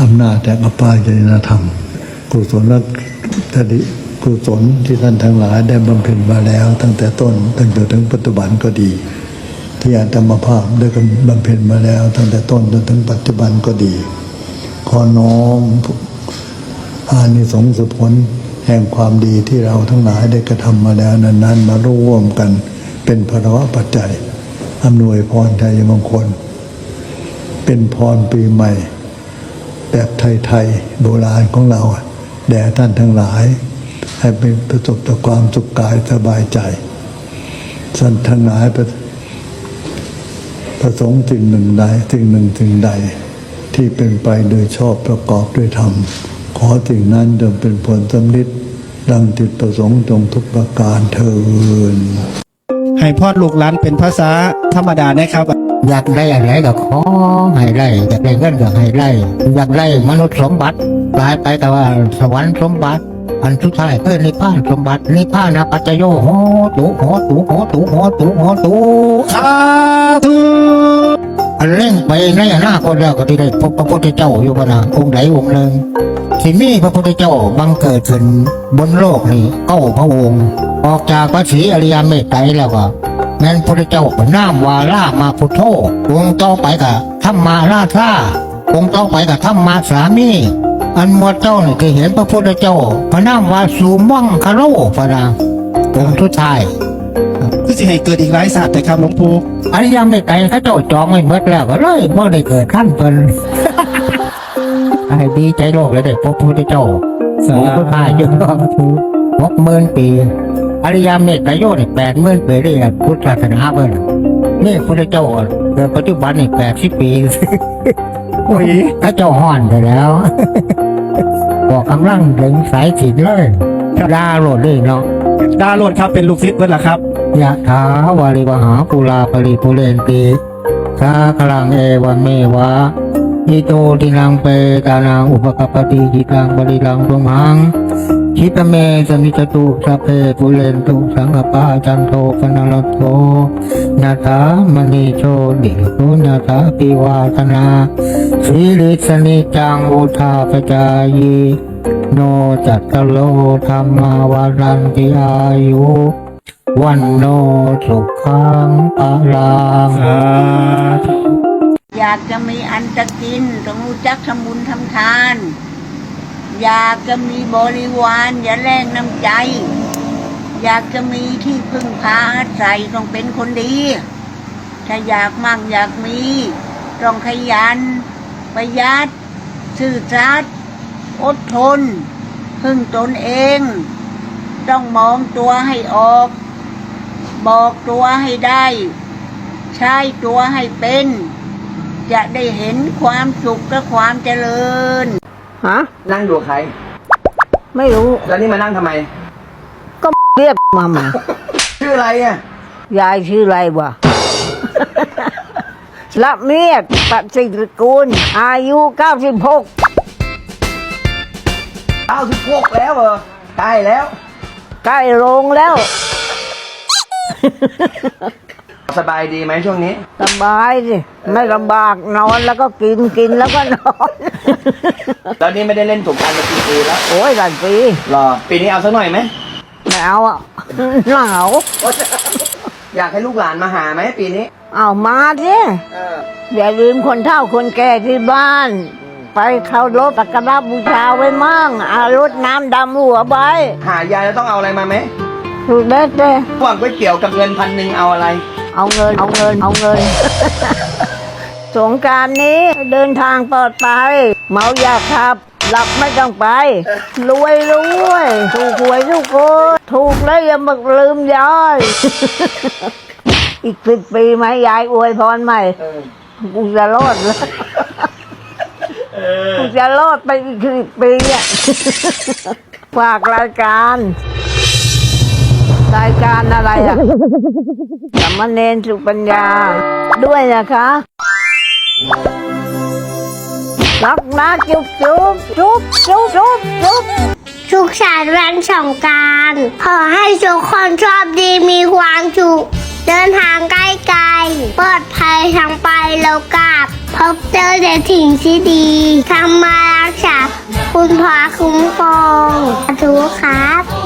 อำนาจแห่งอปายจริยธรรม กุศลทดิกุศลที่ท่านทั้งหลายได้บำเพ็ญมาแล้ว ตั้งแต่ต้นตั้งแต่ถึงปัจจุบันก็ดี ที่อาตมาภาพได้กำบำเพ็ญมาแล้ว ตั้งแต่ต้นจนถึงปัจจุบันก็ดี ขอน้อมอานิสงส์ผลแห่งความดีที่เราทั้งหลายได้กระทำมาแล้วนั้นๆ มาร่วมกันเป็นภาวะปัจจัยอำนวยพรชัยมงคล เป็นพรปีใหม่ แบบไทยๆโบราณของเรา แด่ท่านทั้งหลาย ให้เป็นประสบแต่ความสุขกายสบายใจท่านทั้งหลายประประสงค์สิ่งหนึ่งใดสิ่งหนึ่งสิ่งใด ที่เป็นไปโดยชอบประกอบด้วยธรรม ขอสิ่งนั้นจงเป็นผลสำลิดดังจิตประสงค์จงทุกประการเทินให้พ่อลูกหลานเป็นภาษาธรรมดานะครับ อยากได้อะไรก็ขอให้ได้อยากได้เงินก็ให้ได้อยากได้มนุษย์สมบัติกลายไปแต่ว่าสวรรค์สมบัติอันสุดท้ายเพื่อนิพพานสมบัตินิพพานะปัจจโยโหตุโหตุโหตุโหตุโหตุสาธุอันเร่งไปในอนาคตแล้วก็ที่ได้พบพระพุทธเจ้าอยู่พนะองค์ใดองค์หนึ่งที่มีพระพุทธเจ้าบังเกิดขึ้นบนโลกนี้เก้าพระองค์ออกจากพระศรีอริยเมตไตรแล้วก็ แม่นพระเจ้าก็น้ำวาล่ามาพุทโธองค์ต่อไปกับธรรมาราชาองค์ต่อไปกับธรรมาสามีอันหมดเจ้านี่เคยเห็นพระพุทธเจ้าพระนามวาสูมังคาโรพระนามองค์ทุดท้ายคือสิให้เกิดอีกหลายศาสตร์แต่ครับหลวงปู่อริยมได้ไกลเขาเจ้าจองไม่หมดแล้วก็เลยบ่ได้เกิดขั้นเพิ่นไอ้ดีใจโลกเลยได้พบพระพุทธเจ้าสาโอ้พุทธายุก็หกหมื่นปี อริยเมตไตรโยนี่แปดหมื่นปีเลยพุทธศาสนาเพิ่นนี่พุทธเจ้าเกิดปัจจุบันนี่แปดสิบปีโอ้ยเขาเจ้าห่อนไปแล้วบอกกำลังถึงสายสินเลยดาโหลดเลยเนาะดาโลดครับเป็นลูกศิษย์เพิ่นล่ะครับยะถาวาริวหาปุราปริปุเรนติสาคลังเอวันเมวะ อิโตตินังเปตานังอุปกปปติจิตังบริลังตุมังชิตเมสมิจตุสัพเพปุเรนตุสังกปาจันโทปนารโตนาถามณีโชดิรุนาถาปิวาธนาสีริสนิจังอุทาปจายโนจัตตโลธรรมาวารันติอายุวันโนสุขังปะลังสาธุ อยากจะมีอันจะกิน ต้องรู้จักทำบุญทำทาน อยากจะมีบริวาร อย่าแรงน้ำใจ อยากจะมีที่พึ่งพาอาศัยต้องเป็นคนดี ถ้าอยากมั่งอยากมี ต้องขยัน ประหยัดซื่อสัตย์อดทน พึ่งตนเอง ต้องมองตัวให้ออก บอกตัวให้ได้ ใช้ตัวให้เป็น จะได้เห็นความสุขและความเจริญ ฮะ นั่งอยู่กับใคร ไม่รู้ แล้วนี่มานั่งทำไม ก็เรียกมามา ชื่ออะไรอะ ยายชื่ออะไรวะ ละเมียดปฏิตระกูล อายุ 96เก้าสิบหกแล้วเหรอใกล้แล้ว ใกล้ลงแล้ว สบายดีไหมช่วงนี้ สบายสิไม่ลำบากนอนแล้วก็กินกินแล้วก็นอน แล้วนี่ไม่ได้เล่นสงกรารมากี่ปีแล้วโอ้ยหลายปีรอปีนี้เอาสักหน่อยไหม ไม่เอาอะหนาวอยากให้ลูกหลานมาหาไหมปีนี้เอามาสิเอออย่าลืมคนเฒ่าคนแก่ที่บ้าน ไปเคารพสักการะบูชาไว้มั่งอารดน้ำดำหัวใบหายายแล้วต้องเอาอะไรมาไหมสุดเด็ดเลย ระหว่างก๋วยเตี๋ยวกับเงินพันหนึ่งเอาอะไร เอาเงิน เอาเงิน เอาเงิน สงกรารนี้เดินทางปลอดภัยเมาอย่าขับ หลับไม่ต้องไป รวยรวย ถูกหวยทุกคน ถูกแล้วอย่ามาลืมยายอีกสิบปีไหมยายอวยพรใหม่เออกูจะรอดแล้วกูจะรอดไปอีกสิบปีอะฝากรายการ รายการอะไรอะสามเณรสุปัญญา ด้วยนะคะ รักนะจุ๊บจุ๊บจุ๊บจุ๊บจุ๊บจุ๊บสุขสันต์วันสงกรารขอให้ทุกคนชอบดีมีความสุขเดินทางใกล้ๆปลอดภัยทั้งไปแล้วกลับ พบเจอแต่สิ่งที่ดีทำมารักษาคุณพระคุ้มครองสาธุครับ